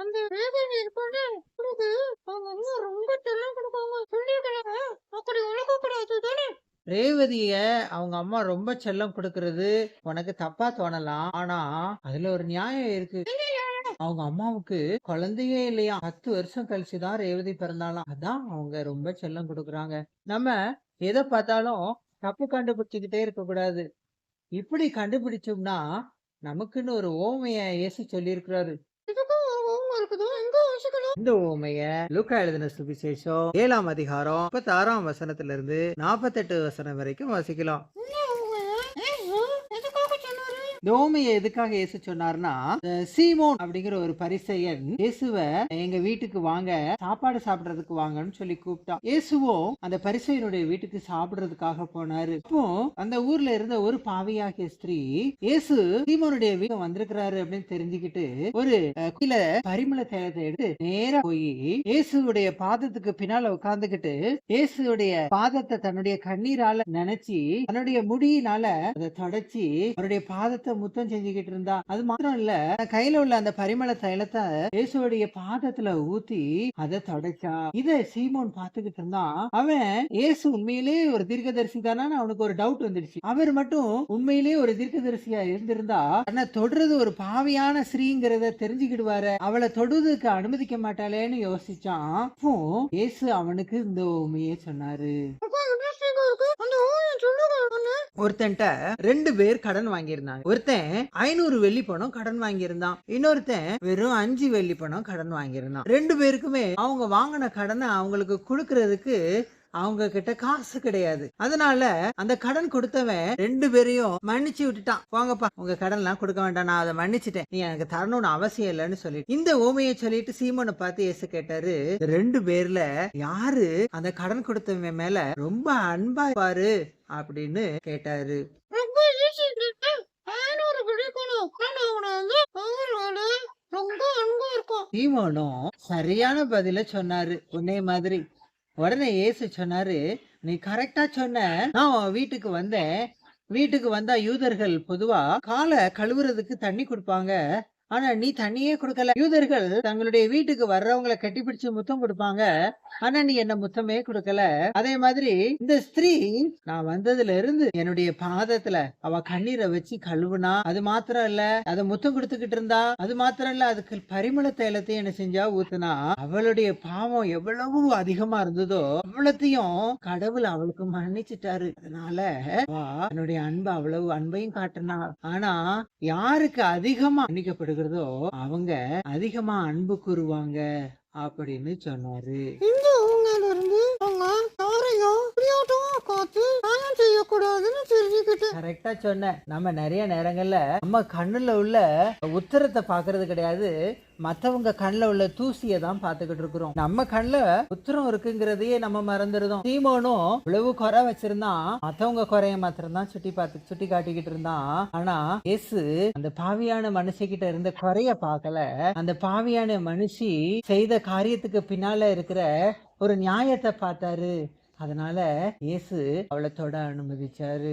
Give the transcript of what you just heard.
அந்த ரேவதி இருப்பாங்க உனக்கு அவங்க அம்மா ரொம்ப செல்லம் கொடுப்பாங்க சொல்லியிருக்கிறாங்க அப்படி உனக்கு கூடாது தானே ரேவதிய அவங்க அம்மா ரொம்ப செல்லம் கொடுக்கறது. உனக்கு தப்பா தோணலாம். ஆனா அதுல ஒரு நியாயம் இருக்கு. அவங்க அம்மாவுக்கு குழந்தையே இல்லையா? பத்து வருஷம் கழிச்சுதான் ரேவதி பிறந்தாலாம் அதான் அவங்க ரொம்ப செல்லம் கொடுக்கறாங்க. நம்ம எதை பார்த்தாலும் தப்பு கண்டுபிடிச்சுக்கிட்டே இருக்க கூடாது. இப்படி கண்டுபிடிச்சோம்னா நமக்குன்னு ஒரு ஓமைய இயேசு சொல்லியிருக்கிறாரு. இந்த ஓமைய லுக்கா எழுதின சுவிசேஷம் ஏழாம் அதிகாரம் முப்பத்தி ஆறாம் வசனத்திலிருந்து நாற்பத்தெட்டு வசனம் வரைக்கும் வாசிக்கலாம் என்ன ஓமையா? ஏசு எதுக்காக சொன்னாரு எதுக்காக இயேசு சொன்னார்னா சீமோன் அப்படிங்கிற ஒரு பரிசையன் இயேசுவ எங்க வீட்டுக்கு வாங்க சாப்பாடு சாப்பிடுறதுக்கு வாங்கன்னு சொல்லி கூப்பிட்டான். இயேசுவோ அந்த பரிசையனுடைய வீட்டுக்கு சாப்பிடுறதுக்காக போனாரு. இப்போ அந்த ஊர்ல இருந்த ஒரு பாவியாகிய ஸ்திரீ இயேசு சீமோனுடைய வீடு வந்திருக்கிறாரு அப்படின்னு தெரிஞ்சுக்கிட்டு ஒரு கீழ பரிமள தைலத்தை எடுத்து நேரா போய் இயேசுடைய பாதத்துக்கு பின்னால உட்கார்ந்துகிட்டு இயேசுடைய பாதத்தை தன்னுடைய கண்ணீரால நினைச்சு தன்னுடைய முடியினால அதை தொடச்சி அவருடைய பாதத்தை முத்தம் செஞ்சுக்கிட்டு இருந்தா அது மாத்திரம் இல்ல கையில உள்ள அந்த பரிமள தைலத்தை இயேசுடைய பாதத்துல ஊத்தி அதை தொடச்சா. இத சீமோன் பாத்துக்கிட்டு இருந்தான் அவன் இயேசு உண்மையிலேயே ஒரு தீர்க்கதரிசி தானே அவனுக்கு ஒரு டவுட் வந்துடுச்சு. அவர் மட்டும் உண்மையிலேயே ஒரு தீர்க்கதரிசியா இருந்திருந்தா தன்னை தொடுறது ஒரு பாவியான ஸ்ரீங்கிறத தெரிஞ்சுக்கிடுவாரு. அவளை தொடுவதற்கு அனுமதிக்க மாட்டாளேன்னு யோசிச்சான். அப்போ இயேசு அவனுக்கு இந்த உண்மையே சொன்னாரு அப்பா இன்ட்ரெஸ்டிங்கா இருக்கு அந்த ஓமையை சொல்லுங்க அண்ணே. ஒருத்தன்ட்ட ரெண்டு பேர் கடன் வாங்கியிருந்தாங்க. ஒருத்தன் ஐநூறு வெள்ளி பணம் கடன் வாங்கியிருந்தான். இன்னொருத்தன் வெறும் அஞ்சு வெள்ளி பணம் கடன் வாங்கியிருந்தான். ரெண்டு பேருக்குமே அவங்க வாங்கின கடனை அவங்களுக்கு கொடுக்கறதுக்கு அவங்க கிட்ட காசு கிடையாது. அதனால அந்த கடன் கொடுத்தவன் ரெண்டு பேரையும் மன்னிச்சு விட்டுட்டான். வாங்கப்பா உங்க கடன் எல்லாம் கொடுக்க வேண்டாம். நான் அதை மன்னிச்சிட்டேன். நீ எனக்கு தரணும்னு அவசியம் இல்லைன்னு சொல்லி இந்த ஓமையை சொல்லிட்டு சீமோனை பார்த்து இயேசு கேட்டாரு ரெண்டு பேர்ல யாரு அந்த கடன் கொடுத்தவன் மேல ரொம்ப அன்பா பாரு அப்படின்னு கேட்டாரு. சீமோனும் சரியான பதில சொன்னாரு. உன்னை மாதிரி உடனே இயேசு சொன்னாரு நீ கரெக்டா சொன்ன. நான் வீட்டுக்கு வந்தேன். வீட்டுக்கு வந்தா யூதர்கள் பொதுவா காலை கழுவுறதுக்கு தண்ணி கொடுப்பாங்க. ஆனா நீ தண்ணியே கொடுக்கல. யூதர்கள் தங்களுடைய வீட்டுக்கு வர்றவங்கள கட்டிப்பிடிச்சு முத்தம் கொடுப்பாங்க. ஆனா நீ என்ன முத்தமே கொடுக்கல. அதே மாதிரி இந்த ஸ்திரீ நான் வந்ததுல இருந்து என்னுடைய பாதத்துல அவ கண்ணீரை வச்சு கழுவுனா அது மாத்திரம் இல்ல அத முத்தம் கொடுத்துக்கிட்டு இருந்தா அது மாத்திரம் இல்ல அதுக்கு பரிமள தைலத்தையும் என்ன செஞ்சா ஊத்துனா அவளுடைய பாவம் எவ்வளவு அதிகமா இருந்ததோ அவ்வளத்தையும் கடவுள் அவளுக்கு மன்னிச்சிட்டாரு. அதனால என்னுடைய அன்பு அவ்வளவு அன்பையும் காட்டினா. ஆனா யாருக்கு அதிகமா மன்னிக்கப்படுகிறது அவங்க அதிகமா அன்பு கூறுவாங்க அப்படின்னு சொன்னாரு இந்த ஊமையில இருந்து அவங்க யாரையும் பிரியாட்டமா காத்து நியாயம் தெரிஞ்சுக்கிட்டேன். கரெக்டா சொன்ன நம்ம நிறைய நேரங்கள்ல நம்ம கண்ணுல உள்ள உத்தரத்தை பாக்குறது கிடையாது. மத்தவங்க கண்ணுல உள்ள தூசியை தான் பார்த்துக்கிட்டு இருக்கிறோம். நம்ம கண்ணுல உத்தரம் இருக்குங்கிறதையே நம்ம மறந்துருதோம் சீமோனும் இவ்வளவு குறை வச்சிருந்தான் மத்தவங்க குறைய மாத்திரம் தான் சுட்டி பார்த்து சுட்டி காட்டிக்கிட்டு இருந்தான் ஆனா இயேசு அந்த பாவியான மனுஷகிட்ட இருந்த குறைய பார்க்கல. அந்த பாவியான மனுஷி செய்த காரியத்துக்கு பின்னால இருக்கிற ஒரு நியாயத்தை பார்த்தாரு. அதனால இயேசு அவளை தொட அனுமதிச்சாரு.